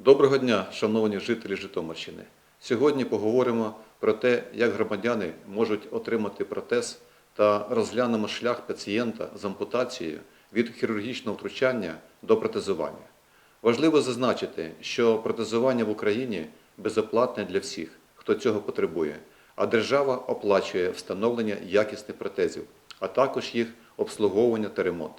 Доброго дня, шановні жителі Житомирщини. Сьогодні поговоримо про те, як громадяни можуть отримати протез та розглянемо шлях пацієнта з ампутацією від хірургічного втручання до протезування. Важливо зазначити, що протезування в Україні безоплатне для всіх, хто цього потребує, а держава оплачує встановлення якісних протезів, а також їх обслуговування та ремонт.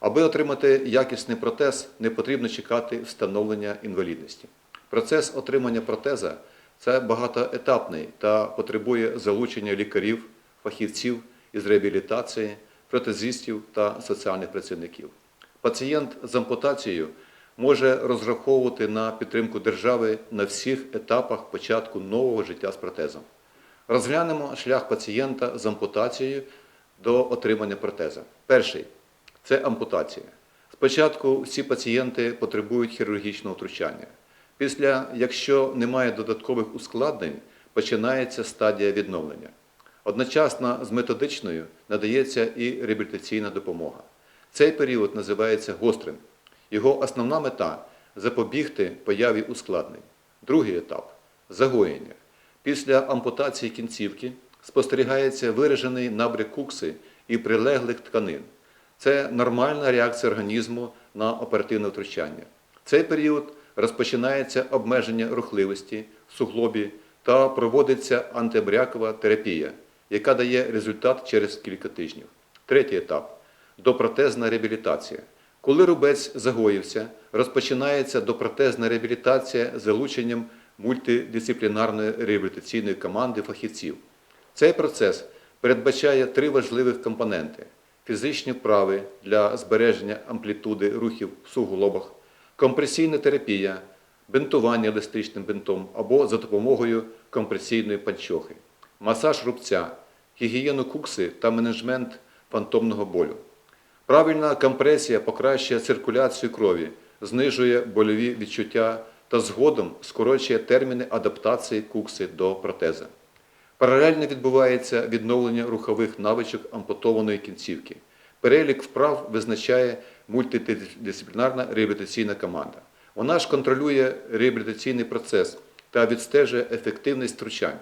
Аби отримати якісний протез, не потрібно чекати встановлення інвалідності. Процес отримання протеза це багатоетапний та потребує залучення лікарів, фахівців із реабілітації, протезистів та соціальних працівників. Пацієнт з ампутацією може розраховувати на підтримку держави на всіх етапах початку нового життя з протезом. Розглянемо шлях пацієнта з ампутацією до отримання протеза. Перший це ампутація. Спочатку всі пацієнти потребують хірургічного втручання. Після, якщо немає додаткових ускладнень, починається стадія відновлення. Одночасно з методичною надається і реабілітаційна допомога. Цей період називається гострим. Його основна мета запобігти появі ускладнень. Другий етап загоєння. Після ампутації кінцівки спостерігається виражений набряк кукси і прилеглих тканин. Це нормальна реакція організму на оперативне втручання. В цей період розпочинається обмеження рухливості суглобі та проводиться антибрякова терапія, яка дає результат через кілька тижнів. Третій етап допротезна реабілітація. Коли рубець загоївся, розпочинається допротезна реабілітація з залученням мультидисциплінарної реабілітаційної команди фахівців. Цей процес передбачає три важливих компоненти: фізичні вправи для збереження амплітуди рухів в суглобах, компресійна терапія, бинтування еластичним бинтом або за допомогою компресійної панчохи, масаж рубця, гігієну кукси та менеджмент фантомного болю. Правильна компресія покращує циркуляцію крові, знижує больові відчуття та згодом скорочує терміни адаптації кукси до протеза. Паралельно відбувається відновлення рухових навичок ампутованої кінцівки. Перелік вправ визначає мультидисциплінарна реабілітаційна команда. Вона ж контролює реабілітаційний процес та відстежує ефективність втручань.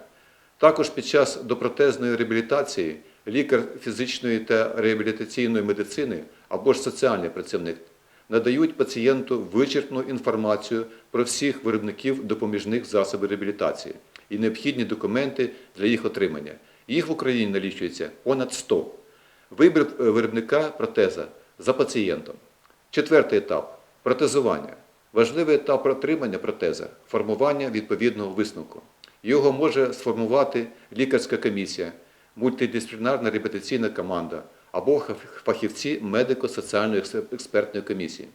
Також під час допротезної реабілітації лікар фізичної та реабілітаційної медицини або ж соціальний працівник надають пацієнту вичерпну інформацію про всіх виробників допоміжних засобів реабілітації і необхідні документи для їх отримання. Їх в Україні налічується понад 100. Вибір е, виробника протеза за пацієнтом. Четвертий етап протезування. Важливий етап отримання протеза формування відповідного висновку. Його може сформувати лікарська комісія, мультидисциплінарна реабілітаційна команда або фахівці медико-соціальної експертної комісії.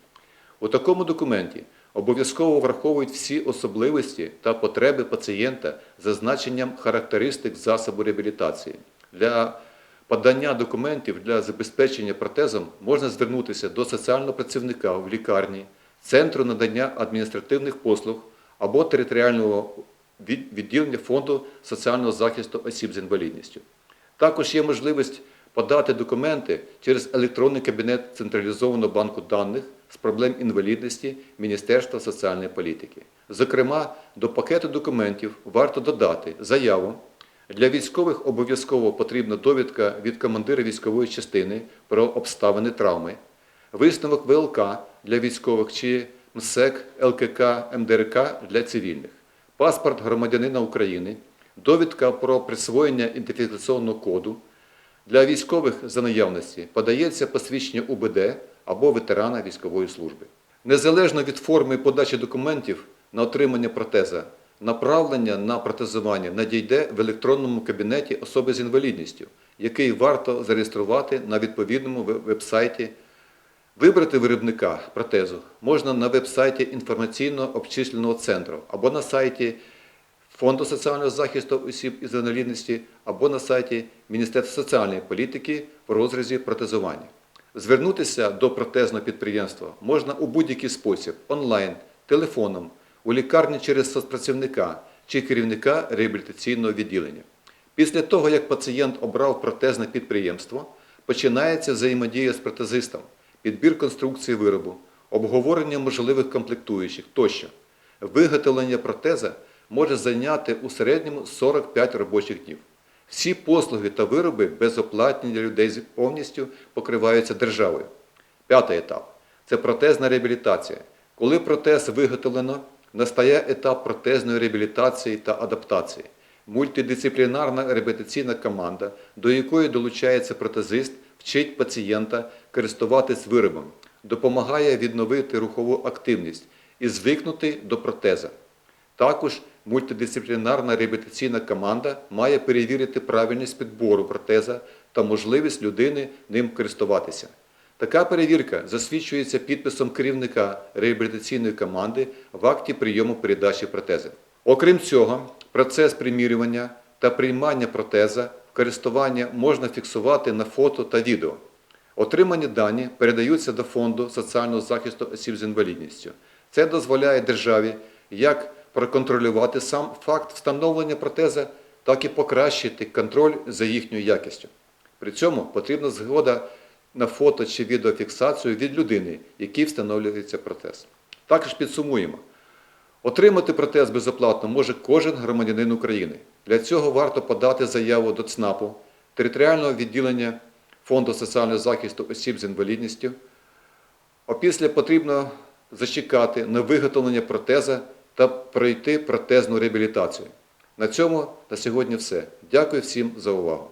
У такому документі обов'язково враховують всі особливості та потреби пацієнта з зазначенням характеристик засобу реабілітації. Для подання документів для забезпечення протезом можна звернутися до соціального працівника в лікарні, центру надання адміністративних послуг або територіального відділення фонду соціального захисту осіб з інвалідністю. Також є можливість подати документи через електронний кабінет централізованого банку даних з проблем інвалідності Міністерства соціальної політики. Зокрема, до пакету документів варто додати заяву. Для військових обов'язково потрібна довідка від командира військової частини про обставини травми, висновок ВЛК для військових чи МСЕК, ЛКК, МДРК для цивільних, паспорт громадянина України, довідка про присвоєння ідентифікаційного коду. Для військових за наявності подається посвідчення УБД або ветерана військової служби. Незалежно від форми подачі документів на отримання протеза, направлення на протезування надійде в електронному кабінеті особи з інвалідністю, який варто зареєструвати на відповідному веб- веб-сайті Вибрати виробника протезу можна на веб-сайті інформаційно обчисленого центру або на сайті Фонду соціального захисту осіб із інвалідності або на сайті Міністерства соціальної політики в розрізі протезування. Звернутися до протезного підприємства можна у будь-який спосіб онлайн, телефоном, у лікарні через соцпрацівника чи керівника реабілітаційного відділення. Після того, як пацієнт обрав протезне підприємство, починається взаємодія з протезистом, підбір конструкції виробу, обговорення можливих комплектуючих тощо. Виготовлення протеза може зайняти у середньому 45 робочих днів. Всі послуги та вироби безоплатні для людей повністю покриваються державою. П'ятий етап це протезна реабілітація. Коли протез виготовлено, настає етап протезної реабілітації та адаптації. Мультидисциплінарна реабілітаційна команда, до якої долучається протезист, вчить пацієнта користуватись виробом, допомагає відновити рухову активність і звикнути до протеза. Також мультидисциплінарна реабілітаційна команда має перевірити правильність підбору протеза та можливість людини ним користуватися. Така перевірка засвідчується підписом керівника реабілітаційної команди в акті прийому передачі протези. Окрім цього, процес примірювання та приймання протеза в користування можна фіксувати на фото та відео. Отримані дані передаються до Фонду соціального захисту осіб з інвалідністю. Це дозволяє державі як проконтролювати сам факт встановлення протеза, так і покращити контроль за їхньою якістю. При цьому потрібна згода на фото чи відеофіксацію від людини, якій встановлюється протез. Також підсумуємо. Отримати протез безоплатно може кожен громадянин України. Для цього варто подати заяву до ЦНАПу, територіального відділення Фонду соціального захисту осіб з інвалідністю. Опісля потрібно зачекати на виготовлення протеза та пройти протезну реабілітацію. На цьому на сьогодні все. Дякую всім за увагу.